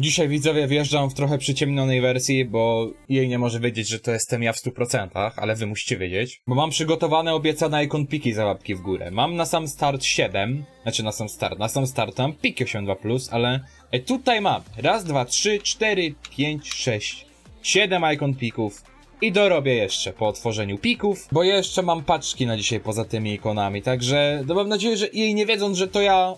Dzisiaj widzowie wjeżdżam w trochę przyciemnionej wersji, bo jej nie może wiedzieć, że to jestem ja w 100%, ale wy musicie wiedzieć. Bo mam przygotowane obiecane icon piki za łapki w górę. Mam na sam start 7, znaczy na sam start, na sam start mam piki 82+, ale e, tutaj mam raz, dwa, trzy, cztery, pięć, sześć, siedem icon pików. I dorobię jeszcze po otworzeniu pików, bo jeszcze mam paczki na dzisiaj poza tymi ikonami, także no mam nadzieję, że jej nie wiedząc, że to ja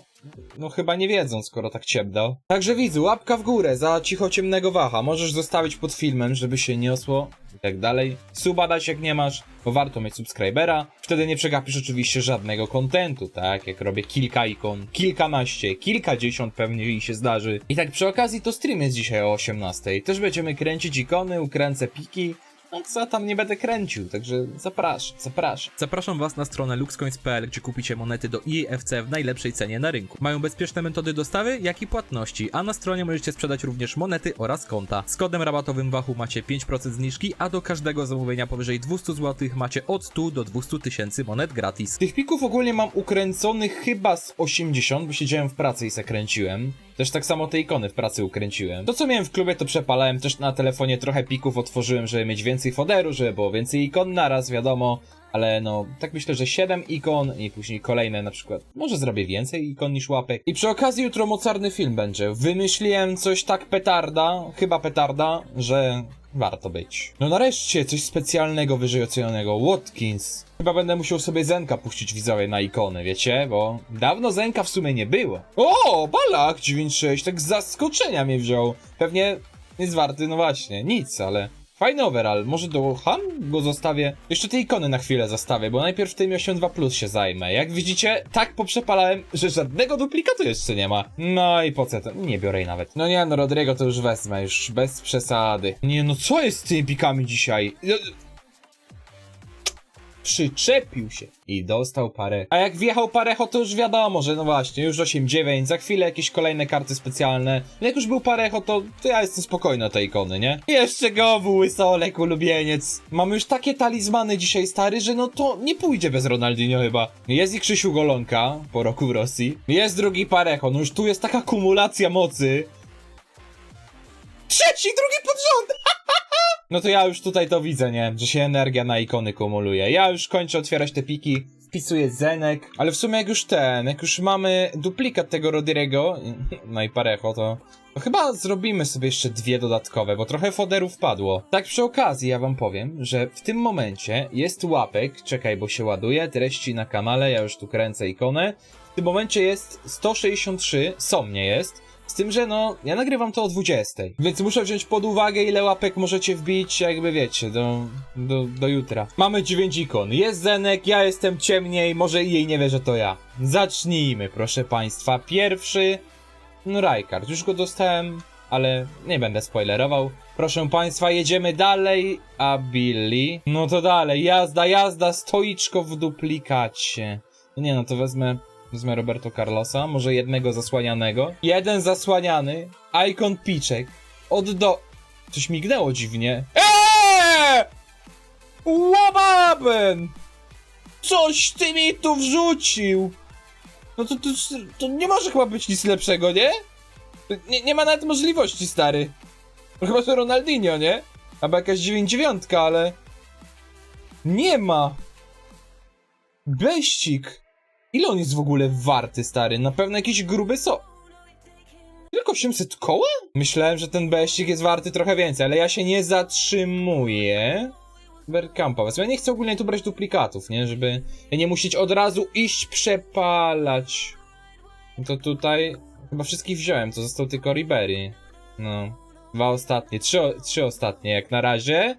no chyba nie wiedzą, skoro tak ciemno. Także widzu, łapka w górę za cicho ciemnego waha. Możesz zostawić pod filmem, żeby się niosło i tak dalej. Suba dać jak nie masz, bo warto mieć subskrybera. Wtedy nie przegapisz oczywiście żadnego kontentu, tak? Jak robię kilka ikon, kilkanaście, kilkadziesiąt pewnie i się zdarzy. I tak przy okazji to stream jest dzisiaj o 18. Też będziemy kręcić ikony, ukręcę piki. No co tam nie będę kręcił, także zapraszam, zapraszam. Zapraszam Was na stronę luxcoins.pl, gdzie kupicie monety do EFC w najlepszej cenie na rynku. Mają bezpieczne metody dostawy, jak i płatności, a na stronie możecie sprzedać również monety oraz konta. Z kodem rabatowym Wachu macie 5% zniżki, a do każdego zamówienia powyżej 200 zł macie od 100 do 200 tysięcy monet gratis. Tych pików ogólnie mam ukręconych chyba z 80, bo siedziałem w pracy i se kręciłem. Też tak samo te ikony w pracy ukręciłem. To co miałem w klubie to przepalałem, też na telefonie trochę pików otworzyłem, żeby mieć więcej foderu, żeby było więcej ikon naraz, wiadomo. Ale no, tak myślę, że 7 ikon i później kolejne na przykład. Może zrobię więcej ikon niż łapek. I przy okazji jutro mocarny film będzie. Wymyśliłem coś tak petarda, chyba petarda, że warto być. No nareszcie coś specjalnego wyżej ocenionego. Watkins. Chyba będę musiał sobie Zenka puścić widzowie na ikony, wiecie? Bo dawno Zenka w sumie nie było. O, Balak 9.6, tak z zaskoczenia mnie wziął. Pewnie jest warty, no właśnie, nic, ale... Fajny overall, może do ham go zostawię? Jeszcze te ikony na chwilę zostawię, bo najpierw tym 8.2 Plus się zajmę. Jak widzicie, tak poprzepalałem, że żadnego duplikatu jeszcze nie ma. No i po co to? Nie biorę jej nawet. No nie, no Rodrigo to już wezmę, już bez przesady. Nie no, co jest z tymi pikami dzisiaj? Przyczepił się i dostał parę. A jak wjechał parecho, to już wiadomo, że no właśnie, już 8-9, za chwilę jakieś kolejne karty specjalne. No jak już był parecho, to, to ja jestem spokojny na te ikony, nie? Jeszcze go, łysolek, ulubieniec. Mamy już takie talizmany dzisiaj, stary, że no to nie pójdzie bez Ronaldinho chyba. Jest i Krzysiu Golonka po roku w Rosji. Jest drugi parecho, no już tu jest taka kumulacja mocy. Trzeci, drugi pod! No to ja już tutaj to widzę, nie? Że się energia na ikony kumuluje. Ja już kończę otwierać te piki, wpisuję Zenek, ale w sumie jak już ten, jak już mamy duplikat tego Rodirego, no i parecho, to, to chyba zrobimy sobie jeszcze dwie dodatkowe, bo trochę foderów padło. Tak przy okazji ja wam powiem, że w tym momencie jest łapek, czekaj, bo się ładuje, treści na kanale, ja już tu kręcę ikonę. W tym momencie jest 163, są mnie jest. Z tym, że no, ja nagrywam to o 20. Więc muszę wziąć pod uwagę, ile łapek możecie wbić, jakby wiecie, do, do, do jutra. Mamy 9 ikon. Jest Zenek, ja jestem ciemniej, może jej nie wie, że to ja. Zacznijmy, proszę państwa. Pierwszy. No, Rajkard. Już go dostałem, ale nie będę spoilerował. Proszę państwa, jedziemy dalej. A Billy. No to dalej. Jazda, jazda, stoiczko w duplikacie. No nie no, to wezmę. Wezmę Roberto Carlosa, może jednego zasłanianego. Jeden zasłaniany, Icon Piczek. Od do... Coś mignęło dziwnie. Eee! Łobaben! Coś ty mi tu wrzucił! No to, to, to nie może chyba być nic lepszego, nie? Nie, nie ma nawet możliwości, stary. Chyba, że Ronaldinho, nie? Albo jakaś 9-9, ale... Nie ma! Beścik! Ile on jest w ogóle warty, stary? Na pewno jakieś grube so... Tylko 800 koła? Myślałem, że ten beścik jest warty trochę więcej, ale ja się nie zatrzymuję. Bergkampa. Ja nie chcę ogólnie tu brać duplikatów, nie? Żeby nie musieć od razu iść przepalać. To tutaj chyba wszystkich wziąłem, to został tylko Ribery. No. Dwa ostatnie, trzy, trzy ostatnie jak na razie.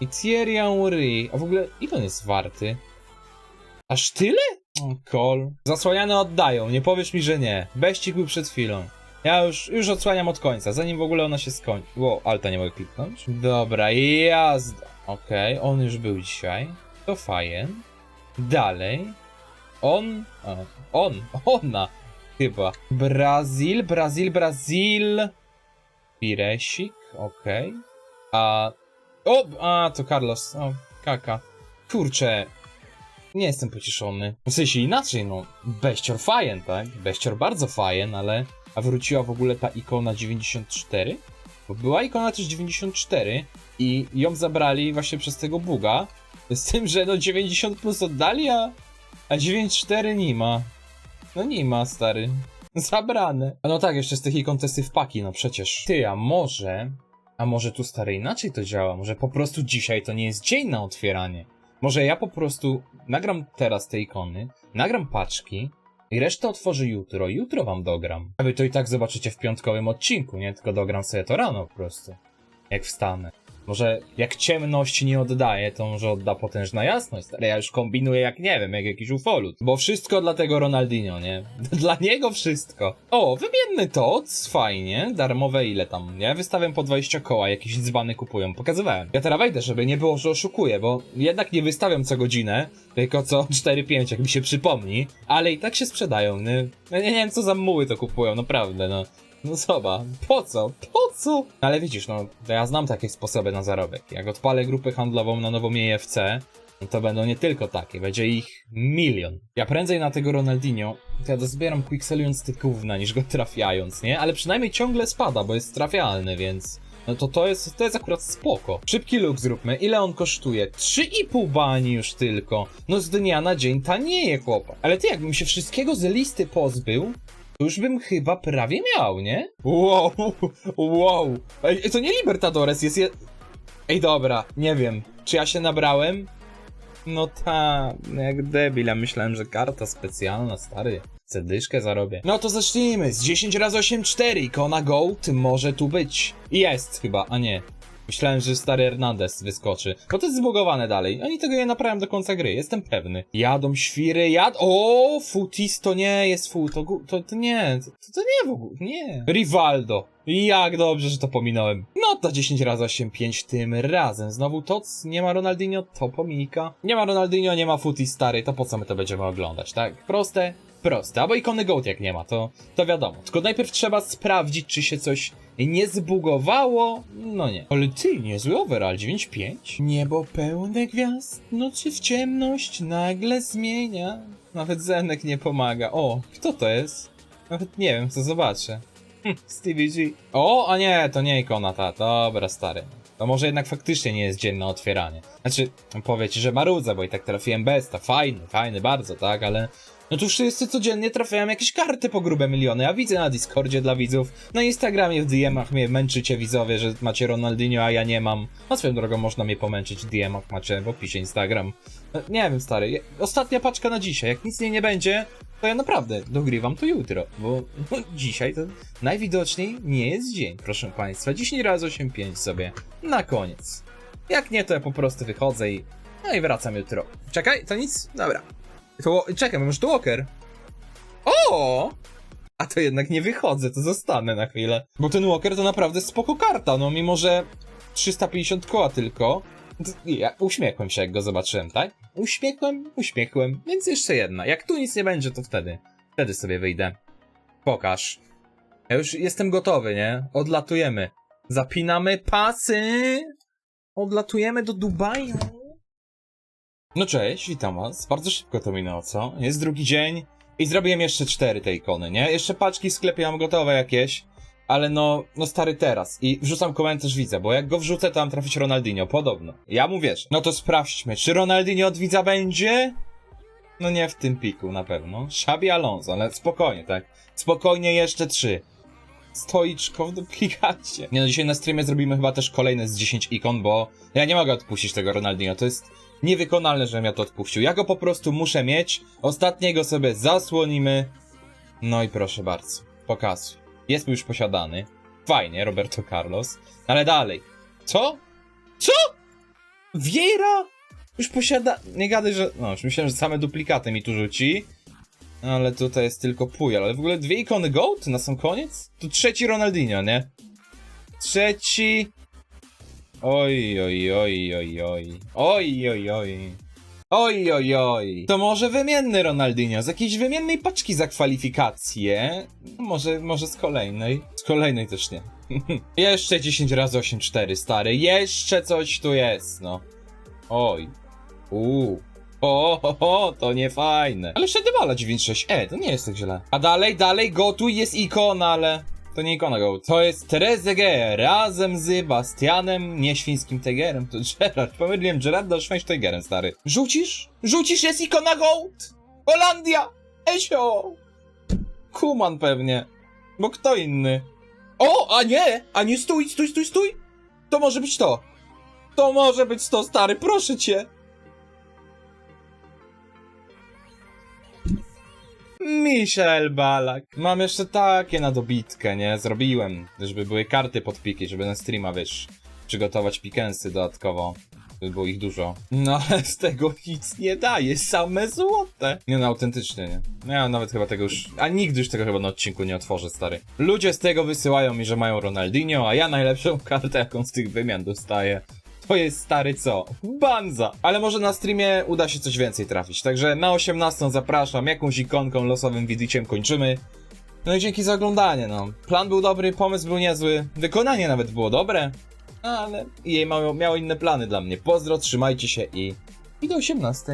I Thierry Henry. A w ogóle ile on jest warty? Aż tyle? Kol. Zasłaniane oddają, nie powiesz mi, że nie. Beścik był przed chwilą. Ja już, już odsłaniam od końca, zanim w ogóle ona się skończy. Ło, alta nie mogę kliknąć. Dobra, jazda. Okej, on już był dzisiaj. To fajnie. Dalej. On. O, on. Ona. Chyba. Brazil, Brazil, Brazil. Piresik, okej. A. O! A, to Carlos. O, kaka. Kurczę. Nie jestem pocieszony. W sensie inaczej, no. Beścior fajen, tak? Beścior bardzo fajen, ale a wróciła w ogóle ta ikona 94? Bo była ikona też 94 i ją zabrali właśnie przez tego buga. Z tym, że no 90 plus oddali, a, a 94 nie ma. No nie ma, stary. Zabrane. A no tak, jeszcze z tych ikon testy wpaki, no przecież. Ty, a może... A może tu stary inaczej to działa? Może po prostu dzisiaj to nie jest dzień na otwieranie? Może ja po prostu nagram teraz te ikony, nagram paczki i resztę otworzę jutro jutro wam dogram. A wy to i tak zobaczycie w piątkowym odcinku, nie? Tylko dogram sobie to rano po prostu. Jak wstanę. Może jak ciemność nie oddaje, to może odda potężna jasność. Ale ja już kombinuję jak nie wiem, jak jakiś ufolut. Bo wszystko dla tego Ronaldinho, nie? Dla niego wszystko. O, wymienny TOC, fajnie. Darmowe ile tam, nie? Wystawiam po 20 koła, jakieś dzbany kupują. Pokazywałem. Ja teraz wejdę, żeby nie było, że oszukuję, bo jednak nie wystawiam co godzinę, tylko co 4-5, jak mi się przypomni. Ale i tak się sprzedają, nie? Ja nie wiem, co za muły to kupują, naprawdę, no. No zobacz, po co? Po co? Ale widzisz, no, ja znam takie sposoby na zarobek. Jak odpalę grupę handlową na nową EFC, no to będą nie tylko takie, będzie ich milion. Ja prędzej na tego Ronaldinho, to ja dozbieram quickselując te gówna, niż go trafiając, nie? Ale przynajmniej ciągle spada, bo jest trafialny, więc... No to to jest, to jest akurat spoko. Szybki look zróbmy. Ile on kosztuje? 3,5 bani już tylko. No z dnia na dzień tanieje, chłopak. Ale ty, jakbym się wszystkiego z listy pozbył, to już bym chyba prawie miał, nie? Wow, wow. Ej, to nie Libertadores, jest je... Ej, dobra, nie wiem. Czy ja się nabrałem? No ta, no jak debil, ja myślałem, że karta specjalna, stary. Chcę dyszkę zarobię. No to zacznijmy. Z 10 razy 8, 4. Ikona Gold może tu być. Jest chyba, a nie. Myślałem, że stary Hernandez wyskoczy. Bo to jest zbugowane dalej. Oni tego nie naprawią do końca gry, jestem pewny. Jadą świry, jad... O, Futis to nie jest fut, to, to, to nie, to, to nie w ogóle, nie. Rivaldo. Jak dobrze, że to pominąłem. No to 10 razy 8, 5 tym razem. Znowu Toc, nie ma Ronaldinho, to pomijka. Nie ma Ronaldinho, nie ma Futis stary, to po co my to będziemy oglądać, tak? Proste, proste. Albo ikony Goat jak nie ma, to, to wiadomo. Tylko najpierw trzeba sprawdzić, czy się coś nie zbugowało. No nie. Ale ty, niezły overall, 9.5. Niebo pełne gwiazd, nocy w ciemność nagle zmienia. Nawet Zenek nie pomaga. O, kto to jest? Nawet nie wiem, co zobaczę. Hm, Stevie G. O, a nie, to nie ikona ta. Dobra, stary. To może jednak faktycznie nie jest dzienne otwieranie. Znaczy, powiecie, że marudzę, bo i tak trafiłem besta. Fajny, fajny bardzo, tak, ale... No tu wszyscy codziennie trafiają jakieś karty po grube miliony. Ja widzę na Discordzie dla widzów, na Instagramie w DM-ach mnie męczycie widzowie, że macie Ronaldinho, a ja nie mam. A swoją drogą można mnie pomęczyć w DM-ach, macie w opisie Instagram. No, nie wiem, stary. Ostatnia paczka na dzisiaj. Jak nic z niej nie będzie, to ja naprawdę dogrywam to jutro, bo no, dzisiaj to najwidoczniej nie jest dzień, proszę państwa. 10 razy 8,5 sobie na koniec. Jak nie, to ja po prostu wychodzę i. No i wracam jutro. Czekaj, to nic? Dobra. To, czekaj, może to Walker? O! A to jednak nie wychodzę, to zostanę na chwilę. Bo ten Walker to naprawdę spoko karta, no mimo że 350 koła tylko. Ja uśmiechłem się, jak go zobaczyłem, tak? Uśmiechłem, uśmiechłem, więc jeszcze jedna. Jak tu nic nie będzie, to wtedy. Wtedy sobie wyjdę. Pokaż. Ja już jestem gotowy, nie? Odlatujemy. Zapinamy pasy. Odlatujemy do Dubaju. No cześć, witam was. Bardzo szybko to minęło, co? Jest drugi dzień i zrobiłem jeszcze cztery te ikony, nie? Jeszcze paczki w sklepie mam gotowe jakieś, ale no, no stary teraz. I wrzucam komentarz widza, bo jak go wrzucę, to mam trafić Ronaldinho, podobno. Ja mu wierzę. No to sprawdźmy, czy Ronaldinho od widza będzie? No nie w tym piku na pewno. Xabi Alonso, ale spokojnie, tak? Spokojnie jeszcze trzy. Stoiczko w duplikacie. Nie no, dzisiaj na streamie zrobimy chyba też kolejne z 10 ikon, bo ja nie mogę odpuścić tego Ronaldinho. To jest niewykonalne, żebym ja to odpuścił. Ja go po prostu muszę mieć. Ostatniego sobie zasłonimy. No i proszę bardzo. Pokazuj. Jest już posiadany. Fajnie, Roberto Carlos. Ale dalej. Co? Co? Vieira? Już posiada... Nie gadaj, że... No, już myślałem, że same duplikaty mi tu rzuci. Ale tutaj jest tylko Pujol. Ale w ogóle dwie ikony GOAT na sam koniec? To trzeci Ronaldinho, nie? Trzeci... Oj, oj, oj, oj, oj. Oj, oj, oj. Oj, oj, oj. To może wymienny Ronaldinho z jakiejś wymiennej paczki za kwalifikacje. Może, może z kolejnej. Z kolejnej też nie. Jeszcze 10 razy 8-4, stary. Jeszcze coś tu jest, no. Oj. Uuu. O, ho, ho, to nie fajne. Ale Shadowala 9.6, e, to nie jest tak źle. A dalej, dalej, gotuj jest ikona, ale... To nie ikona Goat. To jest Trezeguet razem z Bastianem, nie świńskim Tigerem. To Gerard. Pomyliłem Gerarda z Schweinsteigerem, stary. Rzucisz? Rzucisz, jest ikona Goat! Holandia! Esio! Kuman pewnie. Bo kto inny? O, a nie! A nie, stój, stój, stój, stój! To może być to. To może być to, stary, proszę cię. Michel Balak. Mam jeszcze takie na dobitkę, nie? Zrobiłem, żeby były karty pod piki, żeby na streama, wiesz, przygotować pikensy dodatkowo. Żeby było ich dużo. No ale z tego nic nie daje, same złote. Nie no, autentycznie, nie. No ja nawet chyba tego już, a nigdy już tego chyba na odcinku nie otworzę, stary. Ludzie z tego wysyłają mi, że mają Ronaldinho, a ja najlepszą kartę, jaką z tych wymian dostaję. To jest stary co? Banza! Ale może na streamie uda się coś więcej trafić. Także na 18 zapraszam, jakąś ikonką, losowym widziciem kończymy. No i dzięki za oglądanie, no. Plan był dobry, pomysł był niezły, wykonanie nawet było dobre. Ale jej miało, miało inne plany dla mnie. Pozdro, trzymajcie się i... I do 18.